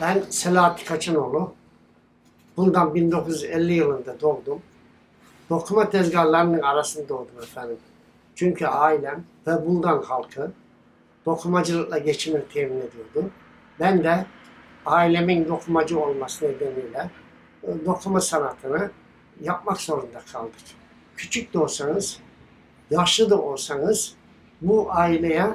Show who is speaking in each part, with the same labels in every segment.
Speaker 1: Ben Selahattin Kaçınoğlu. Bundan 1950 yılında doğdum. Dokuma tezgahlarının arasında doğdum efendim. Çünkü ailem ve Buldan halkı dokumacılıkla geçimini temin ediyordu. Ben de ailemin dokumacı olması nedeniyle e, dokuma sanatını yapmak zorunda kaldık. Küçük de olsanız, yaşlı da olsanız bu aileye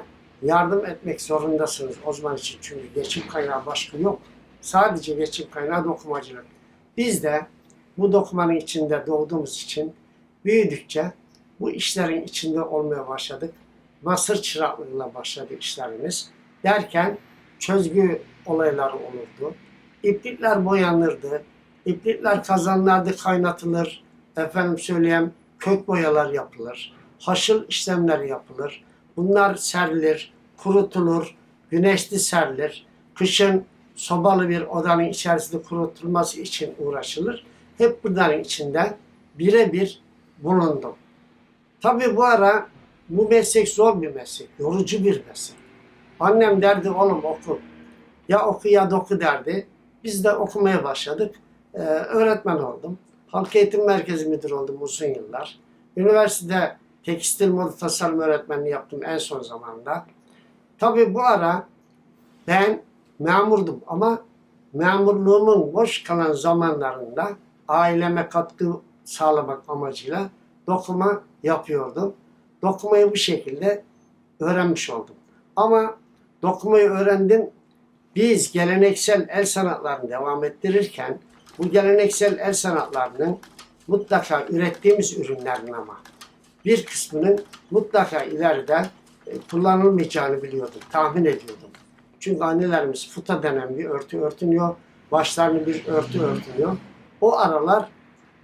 Speaker 1: yardım etmek zorundasınız o zaman için. Çünkü geçim kaynağı başka yok. Sadece geçim kaynağı dokumacılık. Biz de bu dokumanın içinde doğduğumuz için büyüdükçe bu işlerin içinde olmaya başladık. Nasır çıraklığıyla başladı işlerimiz. Derken çözgü olayları olurdu. İplikler boyanırdı. İplikler kazanlarda kaynatılır. Efendim söyleyeyim kök boyalar yapılır. Haşıl işlemler yapılır. Bunlar serilir, kurutulur, güneşli serilir. Kışın sobalı bir odanın içerisinde kurutulması için uğraşılır. Hep bunların içinde birebir bulundum. Tabii bu ara bu meslek zor bir meslek, yorucu bir meslek. Annem derdi oğlum oku. Ya oku ya da oku derdi. Biz de okumaya başladık. Ee, öğretmen oldum. Halk Eğitim Merkezi müdürü oldum uzun yıllar. Üniversitede tekstil moda tasarım öğretmenliği yaptım en son zamanda. Tabii bu ara ben memurdum ama memurluğumun boş kalan zamanlarında aileme katkı sağlamak amacıyla dokuma yapıyordum. Dokumayı bu şekilde öğrenmiş oldum. Ama dokumayı öğrendim. Biz geleneksel el sanatlarını devam ettirirken bu geleneksel el sanatlarının mutlaka ürettiğimiz ürünlerin ama bir kısmının mutlaka ileride e, kullanılmayacağını biliyordum, tahmin ediyordum. Çünkü annelerimiz futa denen bir örtü örtünüyor, başlarını bir örtü örtünüyor. O aralar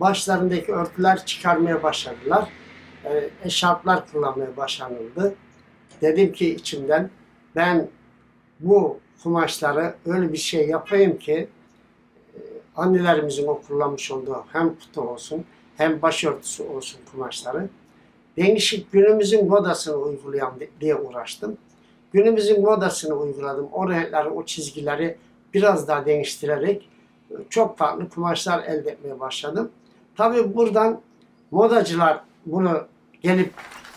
Speaker 1: başlarındaki örtüler çıkarmaya başladılar. E, eşarplar kullanmaya başlanıldı. Dedim ki içimden ben bu kumaşları öyle bir şey yapayım ki e, annelerimizin o kullanmış olduğu hem kutu olsun hem başörtüsü olsun kumaşları değişik günümüzün modasını uygulayan diye uğraştım. Günümüzün modasını uyguladım. O renkleri, o çizgileri biraz daha değiştirerek e, çok farklı kumaşlar elde etmeye başladım. Tabii buradan modacılar bunu gelip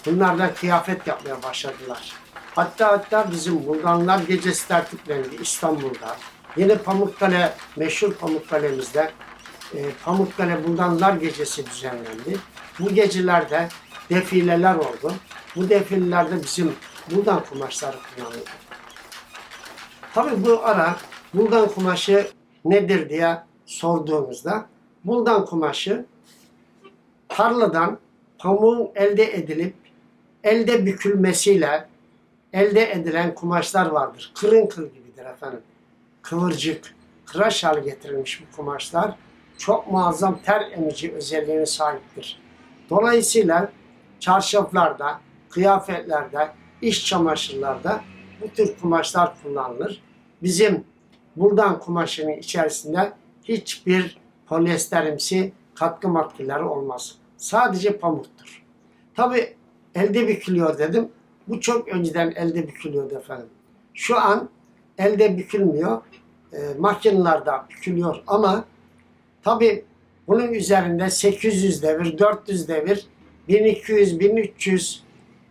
Speaker 1: bunlardan kıyafet yapmaya başladılar. Hatta hatta bizim Bulganlar Gecesi tertiplendi İstanbul'da. Yine Pamukkale, meşhur Pamukkale'mizde e, Pamukkale Bulganlar Gecesi düzenlendi. Bu gecelerde defileler oldu. Bu defilelerde bizim buldan kumaşları kullanıldı. Tabii bu ara buldan kumaşı nedir diye sorduğumuzda buldan kumaşı tarladan pamuğun elde edilip elde bükülmesiyle elde edilen kumaşlar vardır. Kırın kır gibidir efendim. Kıvırcık, kıraş hale getirilmiş bu kumaşlar çok muazzam ter emici özelliğine sahiptir. Dolayısıyla çarşaflarda, kıyafetlerde, iş çamaşırlarda bu tür kumaşlar kullanılır. Bizim buldan kumaşının içerisinde hiçbir polyesterimsi katkı maddeleri olmaz. Sadece pamuktur. Tabi elde bükülüyor dedim. Bu çok önceden elde bükülüyordu efendim. Şu an elde bükülmüyor. E, makinelerde bükülüyor ama tabi bunun üzerinde 800 devir, 400 devir 1200-1300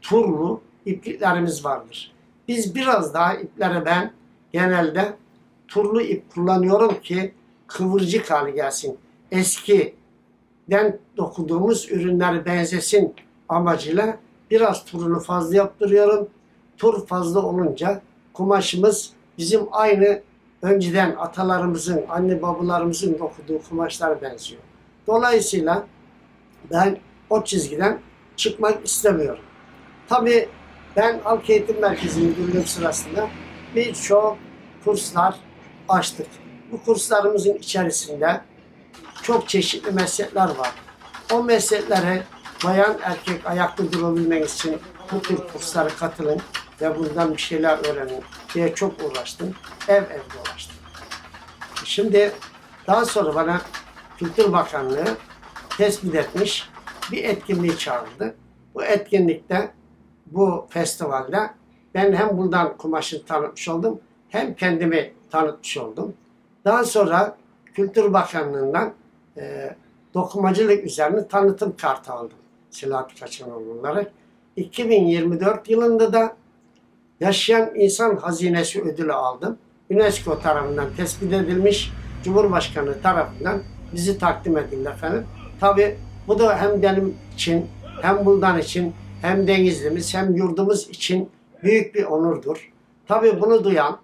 Speaker 1: turlu ipliklerimiz vardır. Biz biraz daha iplere ben genelde turlu ip kullanıyorum ki kıvırcık hale gelsin. Eskiden dokuduğumuz ürünleri benzesin amacıyla biraz turunu fazla yaptırıyorum. Tur fazla olunca kumaşımız bizim aynı önceden atalarımızın, anne babalarımızın dokuduğu kumaşlara benziyor. Dolayısıyla ben o çizgiden çıkmak istemiyorum. Tabii ben Halk Eğitim Merkezi Müdürlüğüm sırasında birçok kurslar açtık. Bu kurslarımızın içerisinde çok çeşitli meslekler var. O mesleklere bayan erkek ayakta durabilmeniz için bu tür kurslara katılın ve bundan bir şeyler öğrenin diye çok uğraştım. Ev ev dolaştım. Şimdi daha sonra bana Kültür Bakanlığı tespit etmiş bir etkinliği çağırdı. Bu etkinlikte bu festivalde ben hem buradan kumaşını tanıtmış oldum hem kendimi tanıtmış oldum. Daha sonra Kültür Bakanlığı'ndan e, dokumacılık üzerine tanıtım kartı aldım. Selahattin Kaçanoğlu olarak. 2024 yılında da Yaşayan İnsan Hazinesi ödülü aldım. UNESCO tarafından tespit edilmiş, Cumhurbaşkanı tarafından bizi takdim edildi efendim. Tabi bu da hem benim için, hem Buldan için, hem Denizli'miz, hem yurdumuz için büyük bir onurdur. Tabi bunu duyan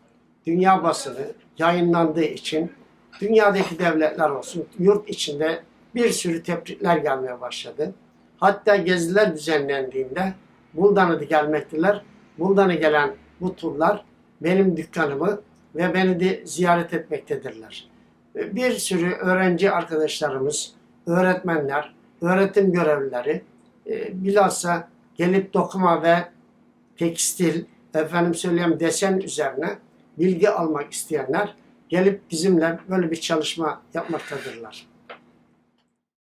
Speaker 1: dünya basını yayınlandığı için dünyadaki devletler olsun, yurt içinde bir sürü tebrikler gelmeye başladı. Hatta geziler düzenlendiğinde Buldan'a da gelmekteler. Buldan'a gelen bu turlar benim dükkanımı ve beni de ziyaret etmektedirler. Bir sürü öğrenci arkadaşlarımız, öğretmenler, öğretim görevlileri e, bilhassa gelip dokuma ve tekstil, efendim söyleyeyim desen üzerine bilgi almak isteyenler gelip bizimle böyle bir çalışma yapmaktadırlar.